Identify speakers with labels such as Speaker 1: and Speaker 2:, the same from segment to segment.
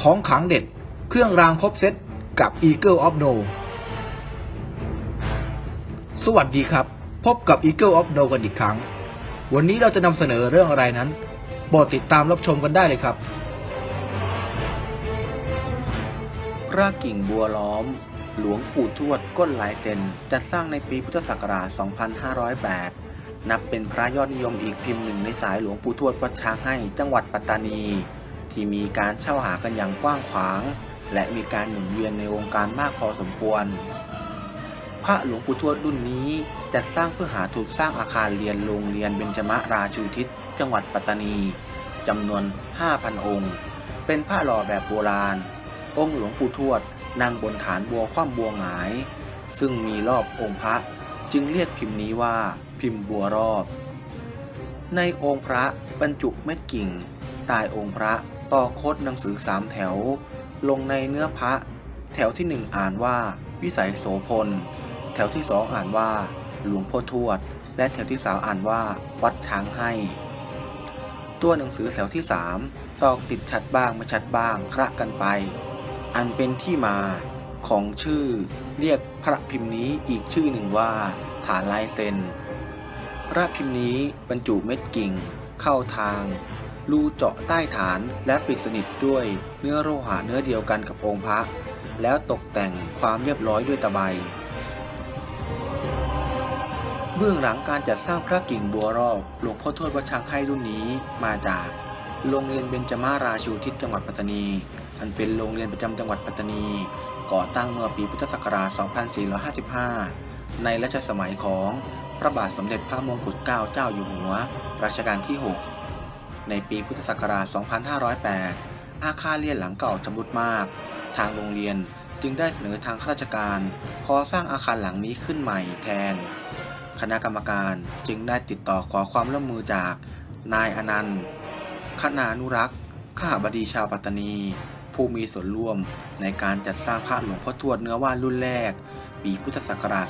Speaker 1: ของขังเด็ด เครื่องรางครบเซตกับ Eagle of No สวัสดีครับ พบกับ Eagle of No กันอีกครั้ง วันนี้เราจะนำเสนอเรื่องอะไรนั้นโปรดติดตามรับชมกันได้เลยครับ
Speaker 2: ระกิ่งบัวล้อม หลวงปู่ทวดก้นลายเซนจัดสร้างในปีพุทธศักราช 2508 นับเป็นพระยอดนิยมอีกพิมพ์หนึ่งในสายหลวงปู่ทวดวัดช้างให้จังหวัดปัตตานี ที่มีการเช่าหากันอย่างกว้างขวาง และมีการหมุนเวียนในวงการมากพอสมควร พระหลวงปู่ทวดรุ่นนี้จัดสร้างเพื่อหาถูกสร้างอาคารเรียนโรงเรียนเบญจมราชูทิศจังหวัดปัตตานีจำนวน 5,000 องค์ เป็นพระหล่อแบบโบราณ องค์หลวงปู่ทวดนั่งบนฐานบัวคว่ำบัวหงาย ซึ่งมีรอบองค์พระจึงเรียกพิมพ์นี้ว่าพิมพ์บัวรอบ ในองค์พระบรรจุเม็ดกิ่งใต้องค์พระ ต่อโคดหนังสือสามแถว ลงในเนื้อพระ แถวที่หนึ่งอ่านว่า วิสัยโสพล แถวที่สองอ่านว่า หลวงพ่อทวด และแถวที่สามอ่านว่า วัดช้างให้ ตัวหนังสือแถวที่สามตอกติดชัดบ้างไม่ชัดบ้างคละกันไป อันเป็นที่มาของชื่อเรียกพระพิมพ์นี้อีกชื่อหนึ่งว่า ฐานลายเซ็นพระพิมพ์นี้บรรจุเม็ดกิ่ง เข้าทาง รูเจาะใต้ฐานและปิดสนิทด้วยเนื้อโลหะเนื้อเดียวกันกับองค์พระ แล้วตกแต่งความเรียบร้อยด้วยตะไบเบื้องหลังการจัดสร้างพระกิ่งบัวรอบหลวงพ่อทวดวัดช้างให้รุ่นนี้มาจากโรงเรียนเบญจมาราชูทิศจังหวัดปัตตานี อันเป็นโรงเรียนประจำจังหวัดปัตตานี ก่อตั้งเมื่อปีพุทธศักราช 2455 ในรัชสมัยของพระบาทสมเด็จพระมงกุฎเกล้าเจ้าอยู่หัว รัชกาลที่ 6 ในปีพุทธศักราช 2508 อาคารเรียนหลังเก่าชำรุดมาก ทางโรงเรียนจึงได้เสนอทางข้าราชการ ขอสร้างอาคารหลังนี้ขึ้นใหม่แทน คณะกรรมการจึงได้ติดต่อขอความร่วมมือจาก นายอนันต์คณานุรักษ์ข้าบดีชาวปัตตานี ผู้มีส่วนร่วมในการจัดสร้างพระหลวงพ่อทวดเนื้อว่านรุ่นแรก ปีพุทธศักราช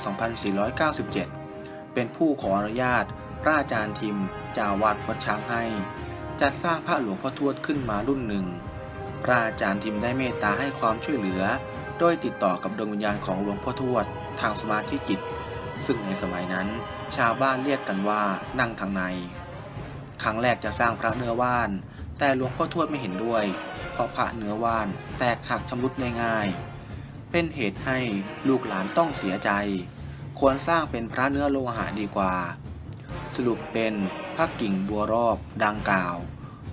Speaker 2: 2497 เป็นผู้ขออนุญาต พระอาจารย์ทิมจาวัดวัดช้างให้ จัดสร้างพระหลวงพ่อทวดขึ้นมารุ่นหนึ่ง พระอาจารย์ทิมได้เมตตาให้ความช่วยเหลือ โดยติดต่อกับดวงวิญญาณของหลวงพ่อทวดทางสมาธิจิต ซึ่งในสมัยนั้น ชาวบ้านเรียกกันว่านั่งทางใน ครั้งแรกจะสร้างพระเนื้อว่าน แต่หลวงพ่อทวดไม่เห็นด้วย เพราะพระเนื้อว่านแตกหักชำรุดง่ายๆเป็นเหตุให้ลูกหลานต้องเสียใจ ควรสร้างเป็นพระเนื้อโลหะดีกว่า สรุปเป็นพระกิ่งบัวรอบดังกล่าว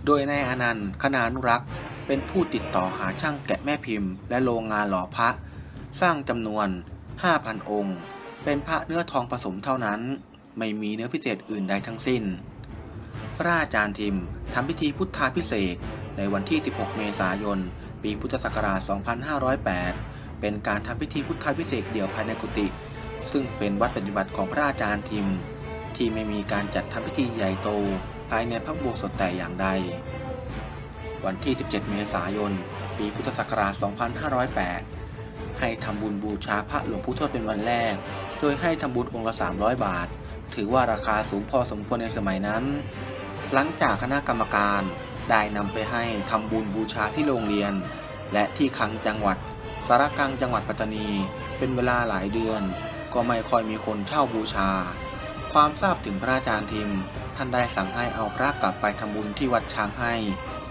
Speaker 2: โดยนายอนันต์คณานุรักษ์ เป็นผู้ติดต่อหาช่างแกะแม่พิมพ์และโรงงานหล่อพระ สร้างจำนวน 5,000 องค์ เป็นพระเนื้อทองผสมเท่านั้น ไม่มีเนื้อพิเศษอื่นใดทั้งสิ้น พระอาจารย์ทิมทำพิธีพุทธาพิเศษในวันที่ 16 เมษายน ปีพุทธศักราช 2508 เป็นการทำพิธีพุทธาพิเศษเดี่ยวภายในกุฏิซึ่งเป็นวัดปฏิบัติของพระอาจารย์ทิม ที่ไม่มีการจัดทำพิธีใหญ่โตภายในพระโบสถแต่อย่างใด วันที่ 17 เมษายน ปีพุทธศักราช 2508 ให้ทำบุญบูชาพระหลวงปู่ทวดเป็นวันแรก โดยให้ทำบุญองค์ละ 300 บาท ถือว่าราคาสูงพอสมควรในสมัยนั้น หลังจากคณะกรรมการได้นำไปให้ทำบุญบูชาที่โรงเรียน และที่คังจังหวัด สารกังจังหวัดปัตตานี เป็นเวลาหลายเดือน ก็ไม่ค่อยมีคนเช่าบูชา ความทราบถึงพระอาจารย์ทิม ท่านได้สั่งให้เอาพระกลับไปทำบุญที่วัดช้างให้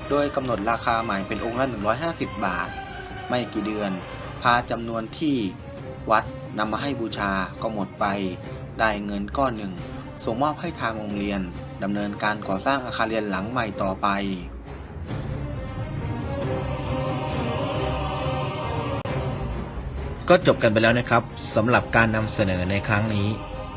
Speaker 2: โดยกำหนดราคาใหม่เป็นองค์ละ 150 บาท ไม่กี่เดือน พาจำนวนที่วัดนำมาให้บูชาก็หมดไป ได้เงินก้อนหนึ่ง ส่งมอบให้ทางโรงเรียนดำเนินการก่อสร้างอาคารเรียนหลังใหม่ต่อไป
Speaker 1: ก็จบกันไปแล้วนะครับสำหรับการนำเสนอในครั้งนี้